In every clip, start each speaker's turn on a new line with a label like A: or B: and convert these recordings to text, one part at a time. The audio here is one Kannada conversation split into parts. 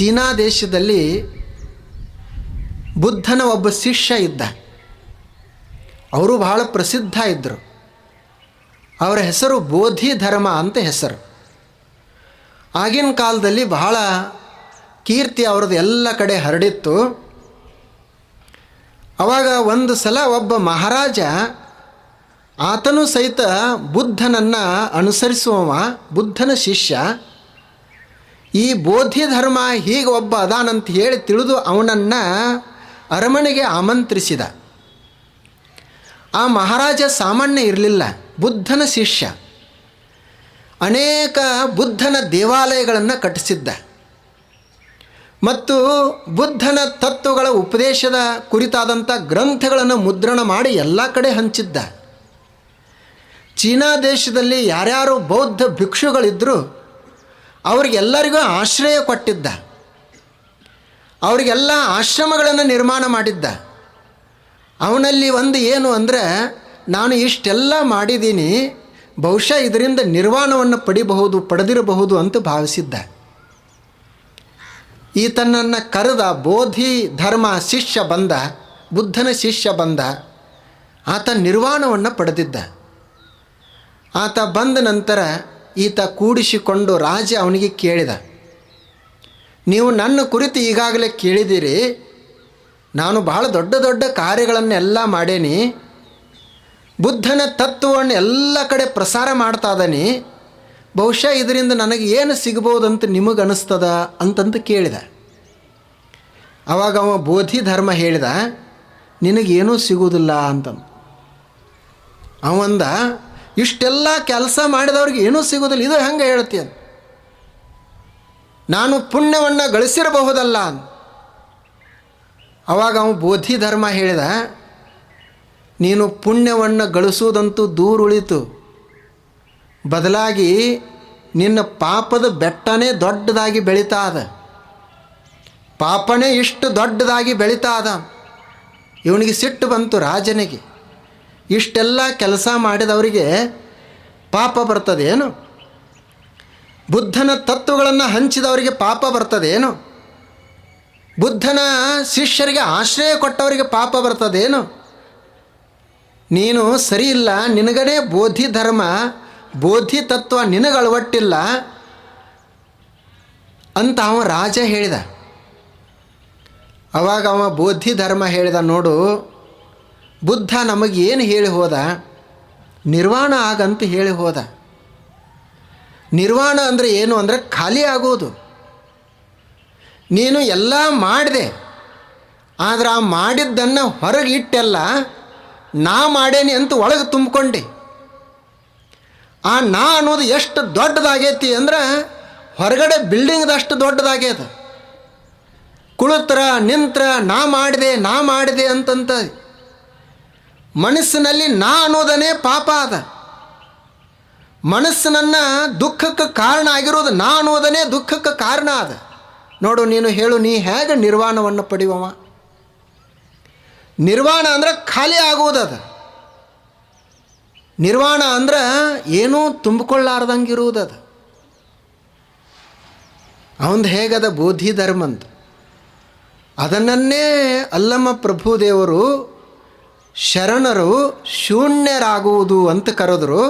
A: ಚೀನಾ ದೇಶದಲ್ಲಿ ಬುದ್ಧನ ಒಬ್ಬ ಶಿಷ್ಯ ಇದ್ದ. ಅವರು ಬಹಳ ಪ್ರಸಿದ್ಧ ಇದ್ದರು ಅವರ ಹೆಸರು ಬೋಧಿ ಧರ್ಮ ಅಂತ ಹೆಸರು. ಆಗಿನ ಕಾಲದಲ್ಲಿ ಬಹಳ ಕೀರ್ತಿ ಅವ್ರದ್ದು ಎಲ್ಲ ಕಡೆ ಹರಡಿತ್ತು. ಅವಾಗ ಒಂದು ಸಲ ಒಬ್ಬ ಮಹಾರಾಜ ಆತನು ಸಹಿತ ಬುದ್ಧನನ್ನು ಅನುಸರಿಸುವವ, ಬುದ್ಧನ ಶಿಷ್ಯ ಈ ಬೋಧಿ ಧರ್ಮ ಹೀಗೆ ಒಬ್ಬ ಅದಾನಂತ ಹೇಳಿ ತಿಳಿದು ಅವನನ್ನು ಅರಮನೆಗೆ ಆಮಂತ್ರಿಸಿದ. ಆ ಮಹಾರಾಜ ಸಾಮಾನ್ಯ ಇರಲಿಲ್ಲ, ಬುದ್ಧನ ಶಿಷ್ಯ. ಅನೇಕ ಬುದ್ಧನ ದೇವಾಲಯಗಳನ್ನು ಕಟ್ಟಿಸಿದ್ದ. ಮತ್ತು ಬುದ್ಧನ ತತ್ವಗಳ ಉಪದೇಶದ ಕುರಿತಾದಂಥ ಗ್ರಂಥಗಳನ್ನು ಮುದ್ರಣ ಮಾಡಿ ಎಲ್ಲ ಕಡೆ ಹಂಚಿದ್ದ. ಚೀನಾ ದೇಶದಲ್ಲಿ ಯಾರ್ಯಾರು ಬೌದ್ಧ ಭಿಕ್ಷುಗಳಿದ್ದರು ಅವರಿಗೆಲ್ಲರಿಗೂ ಆಶ್ರಯ ಕೊಟ್ಟಿದ್ದ. ಅವರಿಗೆಲ್ಲ ಆಶ್ರಮಗಳನ್ನು ನಿರ್ಮಾಣ ಮಾಡಿದ್ದ. ಅವನಲ್ಲಿ ಒಂದು ಏನು ಅಂದರೆ, ನಾನು ಇಷ್ಟೆಲ್ಲ ಮಾಡಿದ್ದೀನಿ, ಬಹುಶಃ ಇದರಿಂದ ನಿರ್ವಾಣವನ್ನು ಪಡಿಬಹುದು, ಪಡೆದಿರಬಹುದು ಅಂತ ಭಾವಿಸಿದ್ದ. ಈತನನ್ನು ಕರೆದ ಬೋಧಿ ಧರ್ಮ ಶಿಷ್ಯ ಬಂದ, ಬುದ್ಧನ ಶಿಷ್ಯ ಬಂದ, ಆತ ನಿರ್ವಾಣವನ್ನು ಪಡೆದಿದ್ದ. ಆತ ಬಂದ ನಂತರ ಈತ ಕೂಡಿಸಿಕೊಂಡು ರಾಜ ಅವನಿಗೆ ಕೇಳಿದ, ನೀವು ನನ್ನ ಕುರಿತು ಈಗಾಗಲೇ ಕೇಳಿದಿರಿ ನಾನು ಬಹಳ ದೊಡ್ಡ ದೊಡ್ಡ ಕಾರ್ಯಗಳನ್ನೆಲ್ಲ ಮಾಡೇನಿ. ಬುದ್ಧನ ತತ್ವವನ್ನು ಎಲ್ಲ ಕಡೆ ಪ್ರಸಾರ ಮಾಡ್ತಾ ಇದ್ದಾನೆ ಬಹುಶಃ ಇದರಿಂದ ನನಗೆ ಏನು ಸಿಗ್ಬೋದಂತ ನಿಮಗೆ ಅನಿಸ್ತದ? ಅಂತಂತ ಕೇಳಿದ. ಅವಾಗ ಅವ ಬೋಧಿ ಧರ್ಮ ಹೇಳಿದ ನಿನಗೇನೂ ಸಿಗುವುದಿಲ್ಲ ಅಂತಂದು. ಅವಂದ ಇಷ್ಟೆಲ್ಲ ಕೆಲಸ ಮಾಡಿದವ್ರಿಗೆ ಏನೂ ಸಿಗೋದಿಲ್ಲ. ಇದು ಹೆಂಗೆ ಹೇಳ್ತೀಯ ನಾನು ಪುಣ್ಯವನ್ನು ಗಳಿಸಿರಬಹುದಲ್ಲ ಅವಾಗ ಅವನು ಬೋಧಿ ಧರ್ಮ ಹೇಳಿದ, ನೀನು ಪುಣ್ಯವನ್ನು ಗಳಿಸುವುದಂತೂ ದೂರ ಉಳಿತು. ಬದಲಾಗಿ ನಿನ್ನ ಪಾಪದ ಬೆಟ್ಟನೇ ದೊಡ್ಡದಾಗಿ ಬೆಳೀತಾ ಅದ ಪಾಪನೇ ಇಷ್ಟು ದೊಡ್ಡದಾಗಿ ಬೆಳೀತಾ ಅದ ಇವನಿಗೆ ಸಿಟ್ಟು ಬಂತು ರಾಜನಿಗೆ. ಇಷ್ಟೆಲ್ಲ ಕೆಲಸ ಮಾಡಿದವರಿಗೆ ಪಾಪ ಬರ್ತದೇನು ಬುದ್ಧನ ತತ್ವಗಳನ್ನು ಹಂಚಿದವರಿಗೆ ಪಾಪ ಬರ್ತದೇನು ಬುದ್ಧನ ಶಿಷ್ಯರಿಗೆ ಆಶ್ರಯ ಕೊಟ್ಟವರಿಗೆ ಪಾಪ ಬರ್ತದೇನು ನೀನು ಸರಿ ಇಲ್ಲ ನಿನಗನೇ ಬೋಧಿ ಧರ್ಮ, ಬೋಧಿ ತತ್ವ ನಿನಗಳವಟ್ಟಿಲ್ಲ ಅಂತ ಅವ ರಾಜ ಹೇಳಿದ. ಅವಾಗ ಅವ ಬೋಧಿ ಧರ್ಮ ಹೇಳಿದ, ನೋಡು ಬುದ್ಧ ನಮಗೇನು ಹೇಳಿ ಹೋದ? ನಿರ್ವಾಣ ಆಗಂತ ಹೇಳಿ ಹೋದ. ನಿರ್ವಾಣ ಅಂದರೆ ಏನು ಅಂದರೆ ಖಾಲಿ ಆಗೋದು. ನೀನು ಎಲ್ಲ ಮಾಡಿದೆ. ಆದರೆ ಆ ಮಾಡಿದ್ದನ್ನು ಹೊರಗೆ ಇಟ್ಟೆಲ್ಲ ನಾ ಮಾಡೇನಿ ಅಂತ ಒಳಗೆ ತುಂಬಿಕೊಂಡೆ. ಆ ನಾ ಅನ್ನೋದು ಎಷ್ಟು ದೊಡ್ಡದಾಗೈತಿ ಅಂದ್ರೆ ಹೊರಗಡೆ ಬಿಲ್ಡಿಂಗ್ದಷ್ಟು ದೊಡ್ಡದಾಗೈತೆ. ಕುಳಿತ್ರ, ನಿಂತ್ರ, ನಾ ಮಾಡಿದೆ ನಾ ಮಾಡಿದೆ ಅಂತಂತ ಮನಸ್ಸಿನಲ್ಲಿ ನಾ ಅನ್ನೋದನ್ನೇ ಪಾಪ ಅದ. ಮನಸ್ಸಿನನ್ನು ದುಃಖಕ್ಕೆ ಕಾರಣ ಆಗಿರೋದು ನಾ ಅನ್ನೋದನ್ನೇ ದುಃಖಕ್ಕೆ ಕಾರಣ ಅದ. ನೋಡು, ನೀನು ಹೇಳು, ನೀ ಹೇಗೆ ನಿರ್ವಾಣವನ್ನು ಪಡೆಯುವವ ನಿರ್ವಾಣ ಅಂದ್ರೆ ಖಾಲಿ ಆಗುವುದದ. ನಿರ್ವಾಣ ಅಂದ್ರೆ ಏನೂ ತುಂಬಿಕೊಳ್ಳಾರ್ದಂಗೆ ಇರುವುದದ ಅವಂದು ಹೇಗದ ಬೋಧಿ ಧರ್ಮಂದು. ಅದನ್ನನ್ನೇ ಅಲ್ಲಮ್ಮ ಪ್ರಭುದೇವರು ಶರಣರು ಶೂನ್ಯರಾಗುವುದು ಅಂತ ಕರೆದ್ರು.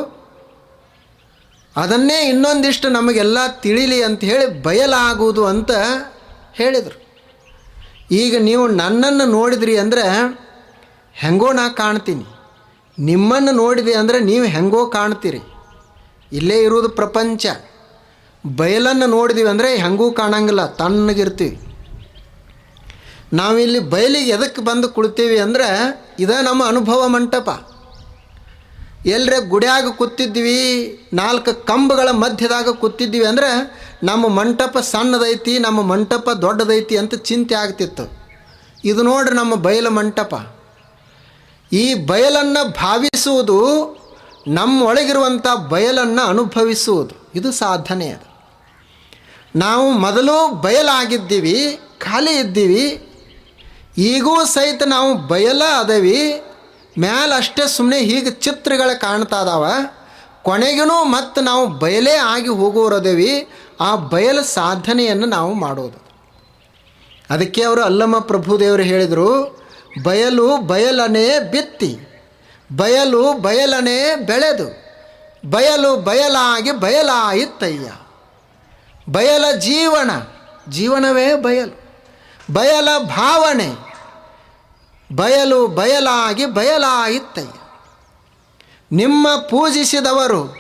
A: ಅದನ್ನೇ ಇನ್ನೊಂದಿಷ್ಟು ನಮಗೆಲ್ಲ ತಿಳಿಲಿ ಅಂತ ಹೇಳಿ ಬಯಲಾಗುವುದು ಅಂತ ಹೇಳಿದರು. ಈಗ ನೀವು ನನ್ನನ್ನು ನೋಡಿದ್ರಿ ಅಂದರೆ ಹೆಂಗೋ ನಾ ಕಾಣ್ತೀನಿ. ನಿಮ್ಮನ್ನು ನೋಡಿದೆ ಅಂದರೆ ನೀವು ಹೆಂಗೋ ಕಾಣ್ತೀರಿ. ಇಲ್ಲೇ ಇರುವುದು ಪ್ರಪಂಚ. ಬಯಲನ್ನು ನೋಡಿದೀವಿ ಅಂದರೆ ಹೆಂಗೂ ಕಾಣಂಗಿಲ್ಲ, ತಣ್ಣಗಿರ್ತೀವಿ. ನಾವಿಲ್ಲಿ ಬಯಲಿಗೆ ಎದಕ್ಕೆ ಬಂದು ಕುಳಿತೀವಿ ಅಂದರೆ ಇದೇ ನಮ್ಮ ಅನುಭವ ಮಂಟಪ. ಎಲ್ಲರೇ ಗುಡಿಯಾಗ ಕೂತಿದ್ವಿ, ನಾಲ್ಕು ಕಂಬಗಳ ಮಧ್ಯದಾಗ ಕೂತಿದ್ವಿ ಅಂದರೆ ನಮ್ಮ ಮಂಟಪ ಸಣ್ಣದೈತಿ, ನಮ್ಮ ಮಂಟಪ ದೊಡ್ಡದೈತಿ ಅಂತ ಚಿಂತೆ ಆಗ್ತಿತ್ತು. ಇದು ನೋಡ್ರಿ ನಮ್ಮ ಬಯಲು ಮಂಟಪ. ಈ ಬಯಲನ್ನು ಭಾವಿಸುವುದು, ನಮ್ಮೊಳಗಿರುವಂಥ ಬಯಲನ್ನು ಅನುಭವಿಸುವುದು. ಇದು ಸಾಧನೆ ಅದು. ನಾವು ಮೊದಲು ಬಯಲಾಗಿದ್ದೀವಿ, ಖಾಲಿ ಇದ್ದೀವಿ ಈಗೂ ಸಹಿತ ನಾವು ಬಯಲ ಅದವಿ ಮ್ಯಾಲ ಅಷ್ಟೇ ಸುಮ್ಮನೆ ಹೀಗೆ ಚಿತ್ರಗಳು ಕಾಣ್ತಾ ಇದಾವ ಕೊನೆಗೂ ಮತ್ತು ನಾವು ಬಯಲೇ ಆಗಿ ಹೋಗೋರದೇವಿ, ಆ ಬಯಲ ಸಾಧನೆಯನ್ನು ನಾವು ಮಾಡೋದು. ಅದಕ್ಕೆ ಅವರು ಅಲ್ಲಮ್ಮ ಪ್ರಭುದೇವರು ಹೇಳಿದರು, ಬಯಲು ಬಯಲನೇ ಬಿತ್ತಿ, ಬಯಲು ಬಯಲನೇ ಬೆಳೆದು, ಬಯಲು ಬಯಲಾಗಿ ಬಯಲಾಯಿತಯ್ಯ ಬಯಲ ಜೀವನ, ಜೀವನವೇ ಬಯಲು, ಬಯಲ ಭಾವನೆ ಬಯಲು ಬಯಲಾಗಿ ಬಯಲಾಯಿತ್ತಯ್ಯ ನಿಮ್ಮ ಪೂಜಿಸಿದವರು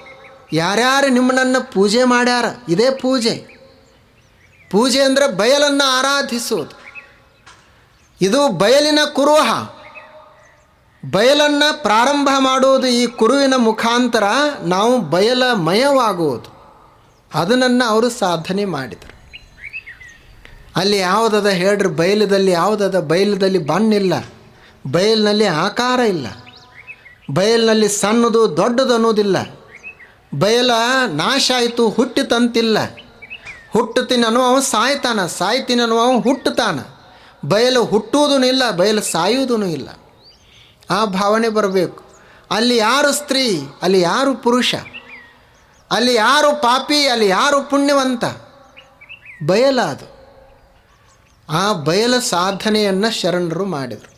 A: ಯಾರ್ಯಾರು ನಿಮ್ಮನ್ನು ಪೂಜೆ ಮಾಡ್ಯಾರ? ಇದೇ ಪೂಜೆ. ಪೂಜೆ ಅಂದರೆ ಬಯಲನ್ನು ಆರಾಧಿಸುವುದು. ಇದು ಬಯಲಿನ ಕುರುಹ. ಬಯಲನ್ನು ಪ್ರಾರಂಭ ಮಾಡುವುದು ಈ ಕುರುವಿನ ಮುಖಾಂತರ ನಾವು ಬಯಲಮಯವಾಗುವುದು. ಅದನ್ನು ಅವರು ಸಾಧನೆ ಮಾಡಿದರು. ಅಲ್ಲಿ ಯಾವುದದ ಹೇಳ್ರಿ? ಬಯಲದಲ್ಲಿ ಯಾವುದದ? ಬಯಲದಲ್ಲಿ ಬಣ್ಣಿಲ್ಲ ಬಯಲಿನಲ್ಲಿ ಆಕಾರ ಇಲ್ಲ. ಬಯಲಿನಲ್ಲಿ ಸಣ್ಣದು ದೊಡ್ಡದು ಅನ್ನೋದಿಲ್ಲ. ಬಯಲ ನಾಶ ಆಯಿತು, ಹುಟ್ಟಿತಂತಿಲ್ಲ. ಹುಟ್ಟುತ್ತೀನಿ ಅವನು ಸಾಯ್ತಾನ ಸಾಯ್ತೀನನು ಅವನು ಹುಟ್ಟುತ್ತಾನ. ಬಯಲು ಹುಟ್ಟುವುದೂ ಇಲ್ಲ, ಬಯಲು ಸಾಯುವುದೂ ಇಲ್ಲ. ಆ ಭಾವನೆ ಬರಬೇಕು. ಅಲ್ಲಿ ಯಾರು ಸ್ತ್ರೀ, ಅಲ್ಲಿ ಯಾರು ಪುರುಷ? ಅಲ್ಲಿ ಯಾರು ಪಾಪಿ, ಅಲ್ಲಿ ಯಾರು ಪುಣ್ಯವಂತ? ಬಯಲ ಅದು. ಆ ಬಯಲ ಸಾಧನೆಯನ್ನು ಶರಣರು ಮಾಡಿದರು.